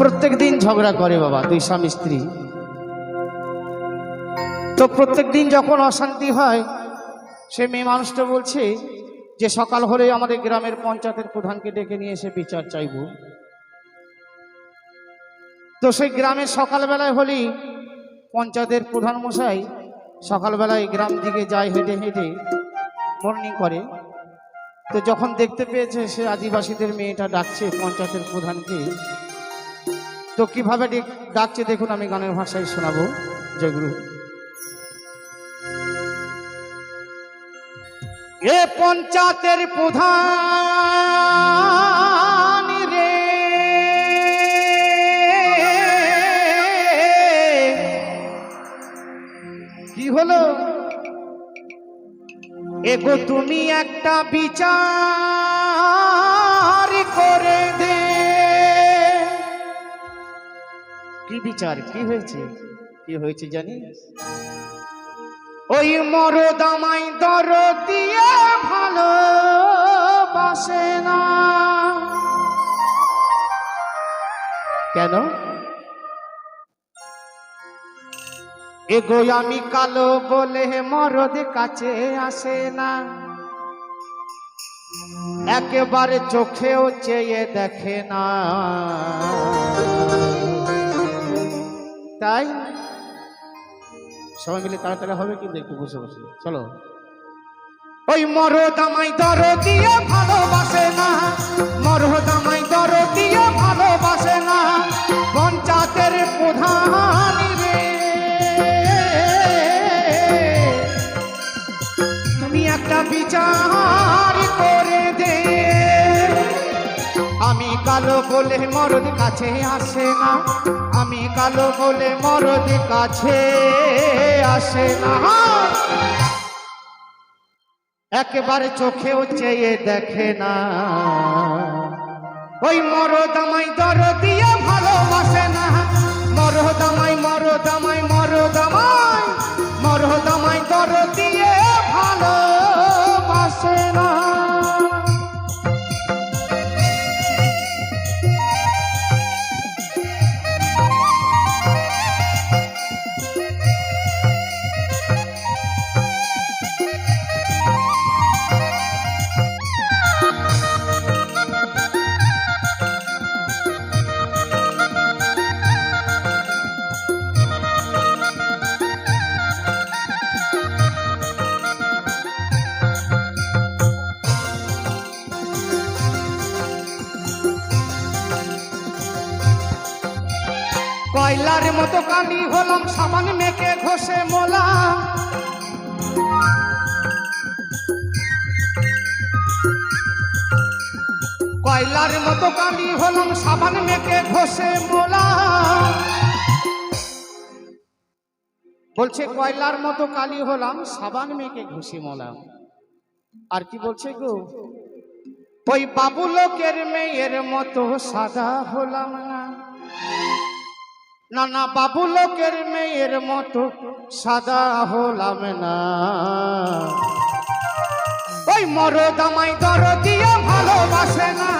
প্রত্যেক দিন ঝগড়া করে বাবা দুই স্বামী, স্ত্রী। তো প্রত্যেক দিন যখন অশান্তি হয়, সে মেয়ে মানুষটা বলছে যে সকাল হলে আমাদের গ্রামের পঞ্চায়েতের প্রধানকে ডেকে নিয়ে এসে বিচার চাইব। তো সেই গ্রামের সকালবেলায় হলেই পঞ্চায়েতের প্রধান মশাই সকালবেলায় গ্রাম দিকে যায়, হেঁটে হেঁটে মর্নিং করে। তো যখন দেখতে পেয়েছে সে আদিবাসীদের মেয়েটা ডাকছে পঞ্চায়েতের প্রধানকে তো কীভাবে ডেক- ডাকছে দেখুন, আমি গানের ভাষায় শোনাবো। জয়গুরু এ পঞ্চায়েতের প্রধান রে। কি হলো? এগো, তুমি একটা বিচার করে দে কি বিচার, কি হয়েছে? কি হয়েছে জানিস ওই মরদামাই দর দিয়ে ভালো বাসে না। কেন? এগো আমি কালো বলে মরদ কাছে আসে না। একেবারে চোখেও চেয়ে দেখে না। তাই সবাই মিলে তাড়াতাড়ি হবে কিন্তু একটু বসে বসে। চলো। ওই মরদামাই দর দিয়ে ভালোবাসে না, মরদামাই দর দিয়ে ভালোবাসে না, পঞ্চায়েতের প্রধান তুমি একটা বিচার করে দে। আমি কালো বলে মরদ কাছে আসে না। আমি কালো বলে মরদ কাছে আসে না। একেবারে চোখেও চেয়ে দেখে না। ওই মরদামাই দর দিয়ে ভালোবাসে না। মরদামাই মরদামাই মরদামাই কয়লার মতো কালি হলাম, সাবান মেখে ঘষে মোলা কয়লার মতো কালি হলাম, সাবান মেখে ঘষে মোলা বলছে, কয়লার মতো কালি হলাম, সাবান মেখে ঘষে মোলা আর কি বলছে গো? ওই বাবু লোকের মেয়ের মতো সাদা হলাম না। না না বাবু লোকের মেয়ের মতো সাদা হলাম না। ওই মরদামাই দর দিয়ে ভালোবাসে না,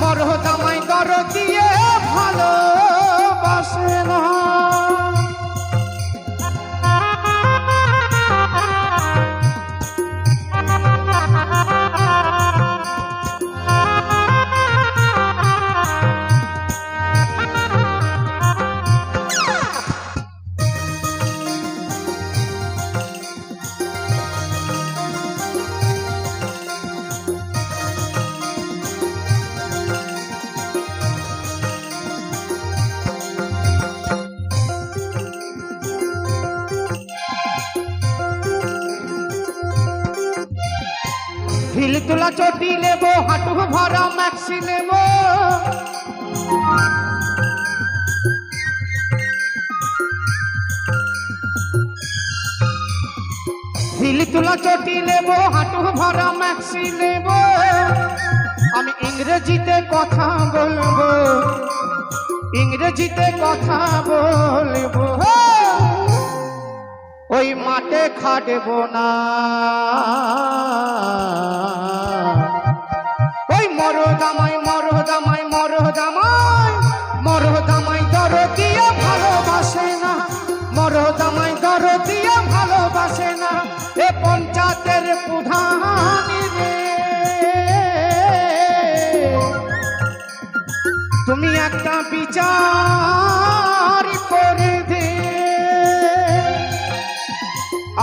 মরদামাই তোলা চটি নেব, হাঁটু ভরা ম্যাক্সি নেব। তোলা চটি নেব, হাঁটু ভরা ম্যাক্সি নেব। আমি ইংরেজিতে কথা বলব, ইংরেজিতে কথা বলব। ওই মাঠে খাটব না। দরদিয়া ভালোবাসে না। মরদ আমায় দরদিয়া ভালোবাসে না। এ পঞ্চায়েতের প্রধান তুমি একটা বিচার করে দে।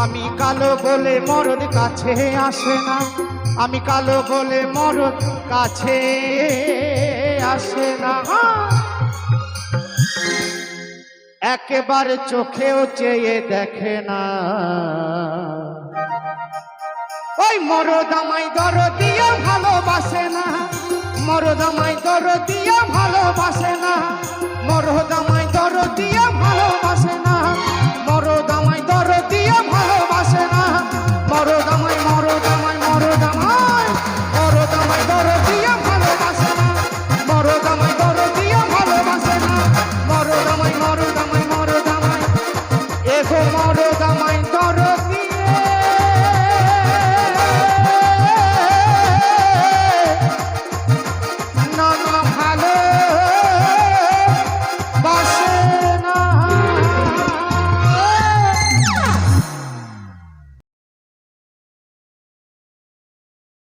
আমি কালো বলে মরদ কাছে আসে না। আমি কালো বলে মরদ কাছে আসে না। একেবারে চোখেও চেয়ে দেখে না। ওই মরদামাই দর দিয়ে ভালোবাসে না, মরদামাই দর দিয়ে ভালোবাসে না, মরদামাই দর দিয়ে ভালো